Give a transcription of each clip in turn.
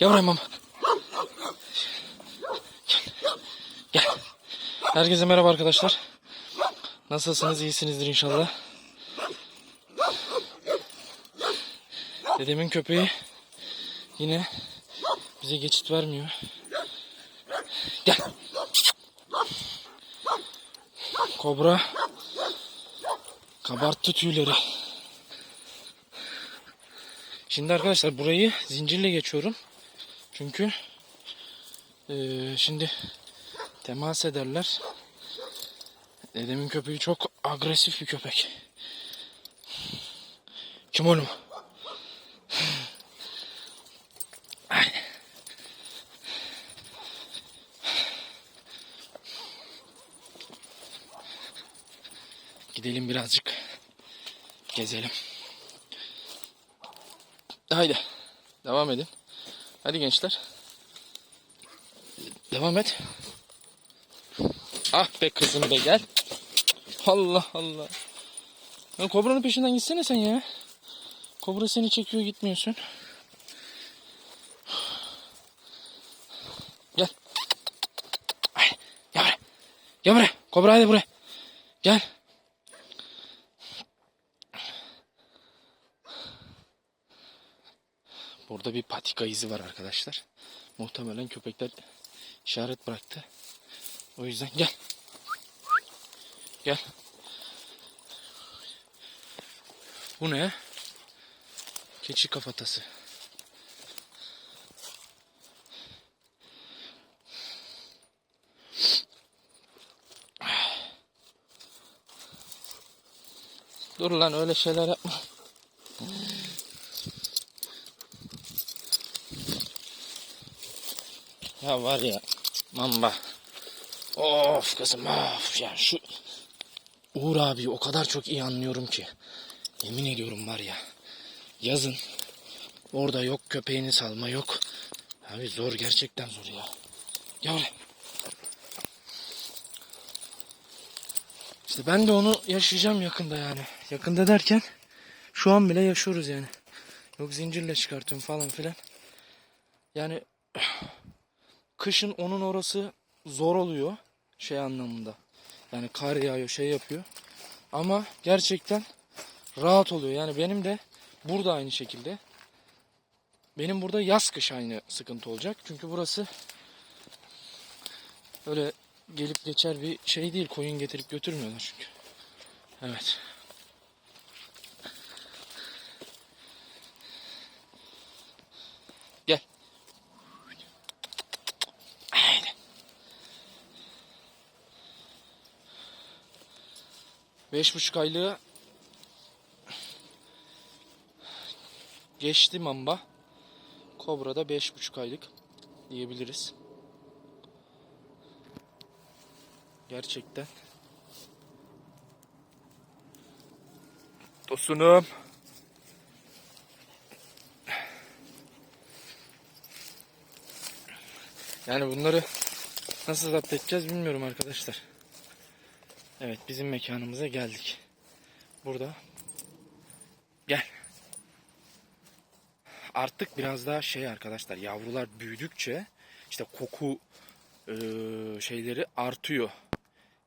Buraya mama. Gel. Herkese merhaba arkadaşlar. Nasılsınız? İyisinizdir inşallah. Dedemin köpeği yine bize geçit vermiyor. Gel. Kobra kabarttı tüyleri. Şimdi arkadaşlar burayı zincirle geçiyorum. Çünkü eee, şimdi temas ederler. Dedemin köpeği çok agresif bir köpek. Kim oğlum? Gidelim birazcık. Gezelim. Haydi. Devam edin. Hadi gençler. Devam et. Ah be kızım be gel. Allah Allah. Ya kobranın peşinden gitsene sen ya. Kobra seni çekiyor gitmiyorsun. Gel. Ay, gel buraya. Gel buraya. Kobra hadi buraya. Gel. Burada bir patika izi var arkadaşlar. Muhtemelen köpekler işaret bıraktı. O yüzden gel. Gel. Bu ne? Keçi kafatası. Dur lan öyle şeyler yapma. Ya var ya mamba. Of kızım of ya şu Uğur abi o kadar çok iyi anlıyorum ki. Yemin ediyorum var ya. Yazın orada yok köpeğini salma yok. Abi zor gerçekten zor ya. Gel. İşte ben de onu yaşayacağım yakında yani. Yakında derken şu an bile yaşıyoruz yani. Yok zincirle çıkartıyorum falan filan. Yani kışın onun orası zor oluyor şey anlamında. Yani kar yağıyor şey yapıyor. Ama gerçekten rahat oluyor. Yani benim de burada aynı şekilde. Benim burada yaz kış aynı sıkıntı olacak. Çünkü burası öyle gelip geçer bir şey değil. Koyun getirip götürmüyorlar çünkü. Evet. Beş buçuk aylığı geçti mamba. Kobra da beş buçuk aylık diyebiliriz. Gerçekten. Tosunum. Yani bunları nasıl zapt edeceğiz bilmiyorum arkadaşlar. Evet bizim mekanımıza geldik. Burada. Gel. Artık biraz daha şey arkadaşlar yavrular büyüdükçe işte koku eee, şeyleri artıyor.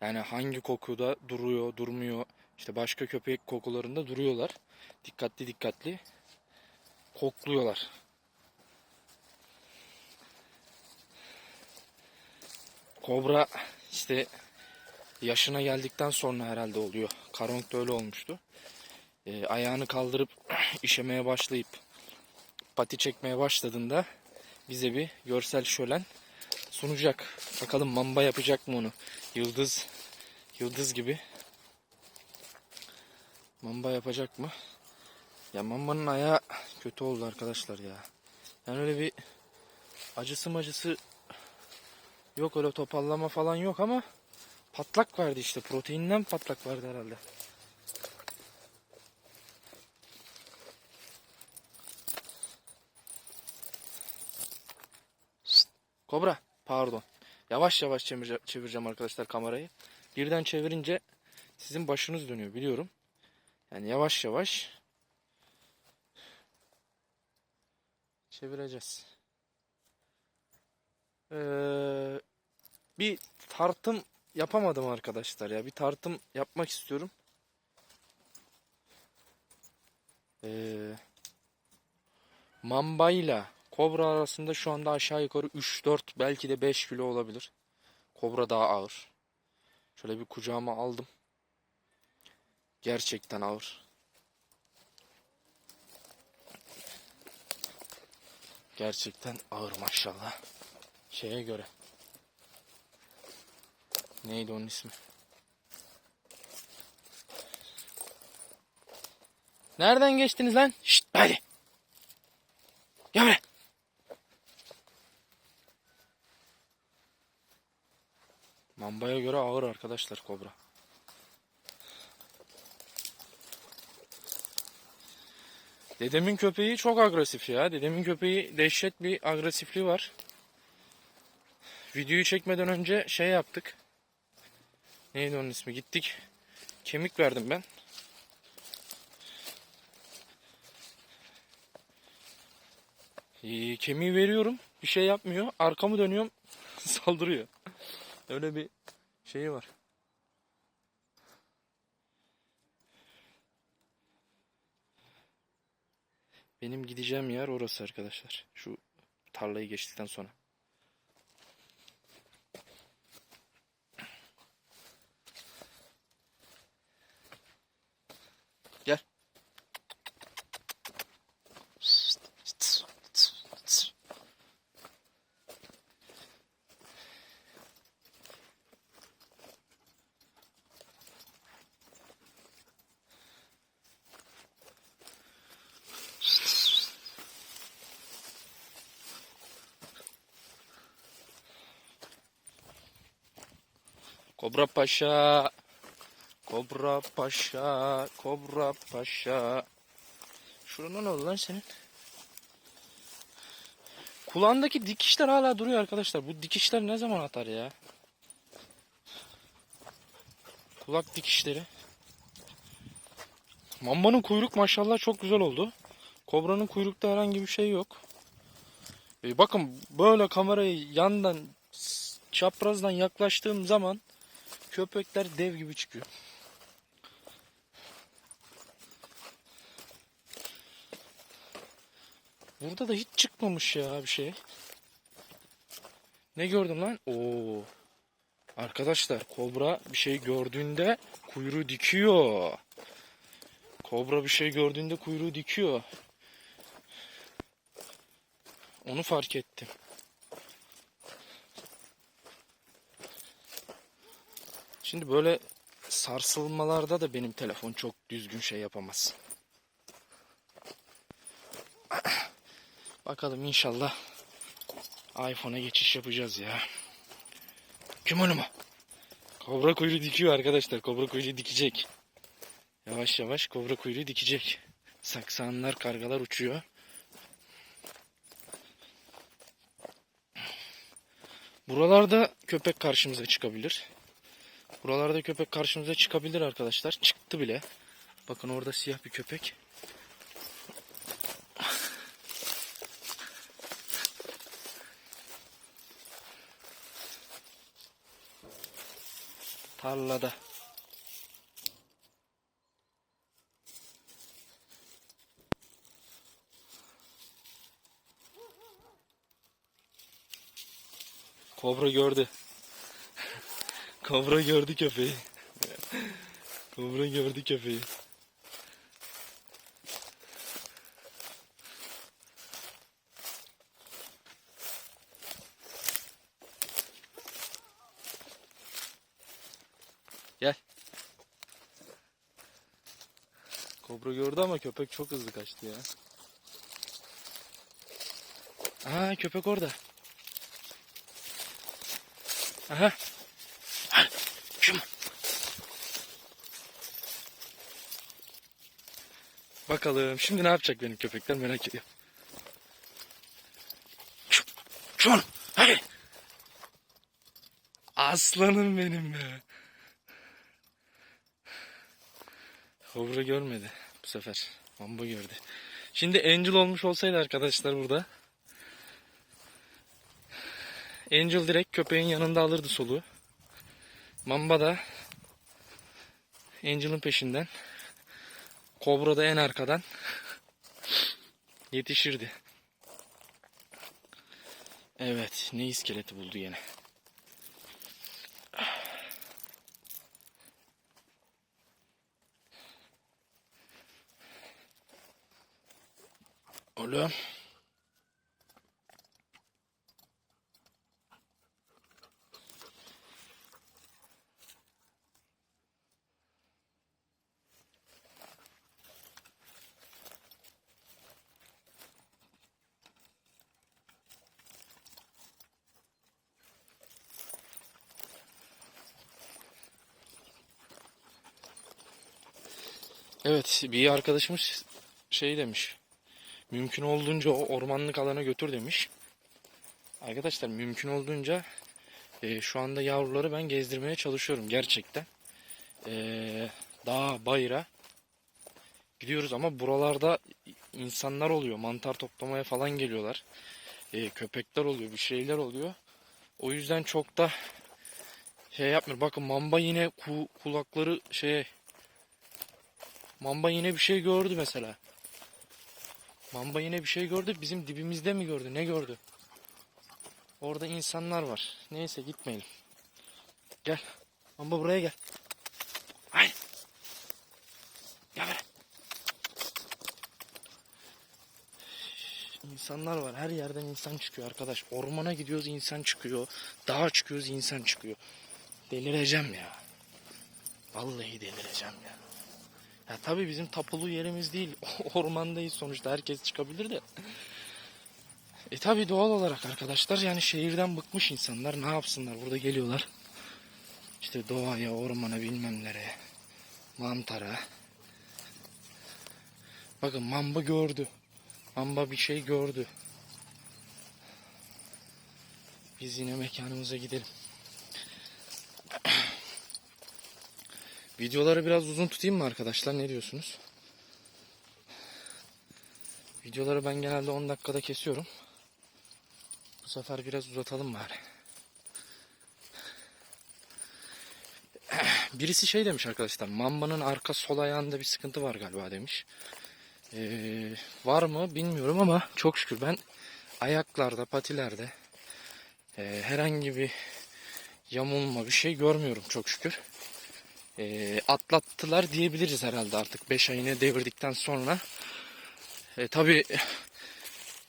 Yani hangi kokuda duruyor, durmuyor. İşte başka köpek kokularında duruyorlar. Dikkatli dikkatli kokluyorlar. Kobra işte yaşına geldikten sonra herhalde oluyor. Karong da öyle olmuştu. Ee, ayağını kaldırıp işemeye başlayıp pati çekmeye başladığında bize bir görsel şölen sunacak. Bakalım mamba yapacak mı onu? Yıldız yıldız gibi. Mamba yapacak mı? Ya mambanın ayağı kötü oldu arkadaşlar ya. Yani öyle bir acısı macısı yok öyle topallama falan yok ama patlak verdi işte. Proteinden patlak verdi herhalde. Kobra pardon. Yavaş yavaş çevireceğim arkadaşlar kamerayı. Birden çevirince sizin başınız dönüyor biliyorum. Yani yavaş yavaş çevireceğiz. Ee, bir tartım yapamadım arkadaşlar ya. Bir tartım yapmak istiyorum. Ee, mambayla kobra arasında şu anda aşağı yukarı 3-4 belki de 5 kilo olabilir. Kobra daha ağır. Şöyle bir kucağıma aldım. Gerçekten ağır. Gerçekten ağır maşallah. Şeye göre. Neydi onun ismi? Nereden geçtiniz lan? Şşt hadi. Gel buraya. Mambaya göre ağır arkadaşlar kobra. Dedemin köpeği çok agresif ya. Dedemin köpeği dehşet bir agresifliği var. Videoyu çekmeden önce şey yaptık. Neydi onun ismi? Gittik. Kemik verdim ben. Ee, kemiği veriyorum. Bir şey yapmıyor. Arkamı dönüyorum. saldırıyor. Öyle bir şeyi var. Benim gideceğim yer orası arkadaşlar. Şu tarlayı geçtikten sonra. Gel. Kobra Paşa. Kobra Paşa. Kobra Paşa. Şurada ne oldu lan senin? Kulağındaki dikişler hala duruyor arkadaşlar. Bu dikişler ne zaman atar ya? Kulak dikişleri. Mambanın kuyruk maşallah çok güzel oldu. Kobranın kuyrukta herhangi bir şey yok. E bakın böyle kamerayı yandan çaprazdan yaklaştığım zaman köpekler dev gibi çıkıyor. Burada da hiç çıkmamış ya bir şey. Ne gördüm lan? Oo. Arkadaşlar kobra bir şey gördüğünde kuyruğu dikiyor. Kobra bir şey gördüğünde kuyruğu dikiyor. Onu fark ettim. Şimdi böyle sarsılmalarda da benim telefon çok düzgün şey yapamaz. Bakalım inşallah iPhone'a geçiş yapacağız ya. Kim onu mu? Kobra kuyruğu dikiyor arkadaşlar. Kobra kuyruğu dikecek. Yavaş yavaş kobra kuyruğu dikecek. Saksanlar kargalar uçuyor. Buralarda köpek karşımıza çıkabilir. Buralarda köpek karşımıza çıkabilir arkadaşlar. Çıktı bile. Bakın orada siyah bir köpek. Tarlada. Kobra gördü. Kobra gördü köpeği. Kobra gördü köpeği. Gel. Kobra gördü ama köpek çok hızlı kaçtı ya. Aa köpek orada. Aha. Ay, Kim? Bakalım şimdi ne yapacak benim köpekler merak ediyorum. Şu, şun, hadi. Aslanım benim be. Kobra görmedi bu sefer. Mamba gördü. Şimdi Angel olmuş olsaydı arkadaşlar burada. Angel direkt köpeğin yanında alırdı soluğu. Mamba da Angel'ın peşinden. Kobra da en arkadan yetişirdi. Evet, ne iskeleti buldu yine. Oğlum. Evet, bir arkadaşımız şey demiş. Mümkün olduğunca o ormanlık alana götür demiş. Arkadaşlar mümkün olduğunca e, şu anda yavruları ben gezdirmeye çalışıyorum gerçekten. E, dağ, bayıra gidiyoruz ama buralarda insanlar oluyor. Mantar toplamaya falan geliyorlar. E, köpekler oluyor, bir şeyler oluyor. O yüzden çok da şey yapmıyor. Bakın mamba yine ku- kulakları şey Mamba yine bir şey gördü mesela. Mamba yine bir şey gördü. Bizim dibimizde mi gördü? Ne gördü? Orada insanlar var. Neyse gitmeyelim. Gel. Mamba buraya gel. Hayır. Gel buraya. İnsanlar var. Her yerden insan çıkıyor arkadaş. Ormana gidiyoruz insan çıkıyor. Dağa çıkıyoruz insan çıkıyor. Delireceğim ya. Vallahi delireceğim ya. Ya tabii bizim tapulu yerimiz değil. Ormandayız sonuçta herkes çıkabilir de. E tabii doğal olarak arkadaşlar yani şehirden bıkmış insanlar ne yapsınlar burada geliyorlar. İşte doğaya, ormana bilmem nereye. Mantara. Bakın mamba gördü. Mamba bir şey gördü. Biz yine mekanımıza gidelim. Videoları biraz uzun tutayım mı arkadaşlar? Ne diyorsunuz? Videoları ben genelde 10 dakikada kesiyorum. Bu sefer biraz uzatalım bari. Birisi şey demiş arkadaşlar. Mamba'nın arka sol ayağında bir sıkıntı var galiba demiş. Ee, var mı bilmiyorum ama çok şükür ben ayaklarda, patilerde e, herhangi bir yamulma bir şey görmüyorum çok şükür e, atlattılar diyebiliriz herhalde artık 5 ayını devirdikten sonra. E, Tabi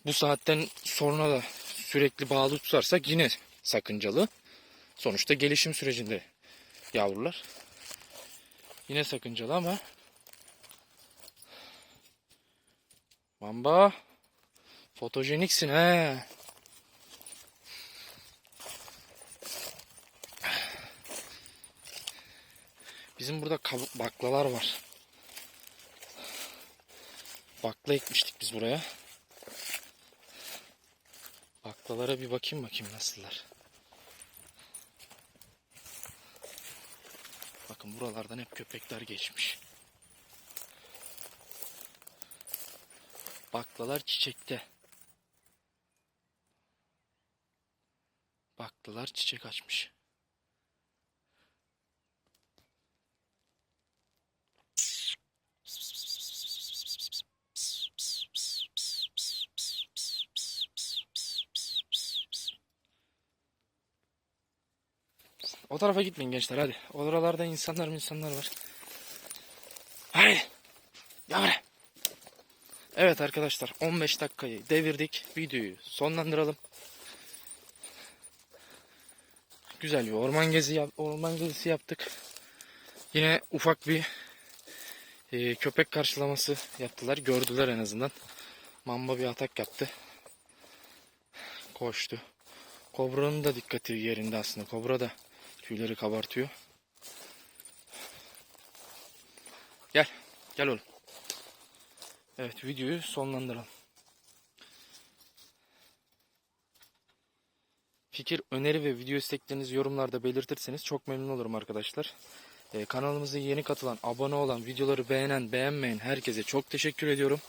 bu saatten sonra da sürekli bağlı tutarsak yine sakıncalı. Sonuçta gelişim sürecinde yavrular. Yine sakıncalı ama Mamba fotojeniksin he. Bizim burada kabuk baklalar var. Bakla ekmiştik biz buraya. Baklalara bir bakayım bakayım nasıllar. Bakın buralardan hep köpekler geçmiş. Baklalar çiçekte. Baklalar çiçek açmış. O tarafa gitmeyin gençler hadi. Oralarda insanlar insanlar var. Haydi. Yavru. Evet arkadaşlar 15 dakikayı devirdik. Videoyu sonlandıralım. Güzel bir orman gezi yap orman gezisi yaptık. Yine ufak bir e, köpek karşılaması yaptılar. Gördüler en azından. Mamba bir atak yaptı. Koştu. Kobra'nın da dikkati yerinde aslında. Kobra da tüyleri kabartıyor. Gel. Gel oğlum. Evet videoyu sonlandıralım. Fikir, öneri ve video isteklerinizi yorumlarda belirtirseniz çok memnun olurum arkadaşlar. Ee, kanalımıza yeni katılan, abone olan, videoları beğenen, beğenmeyen herkese çok teşekkür ediyorum.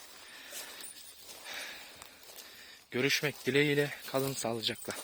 Görüşmek dileğiyle kalın sağlıcakla.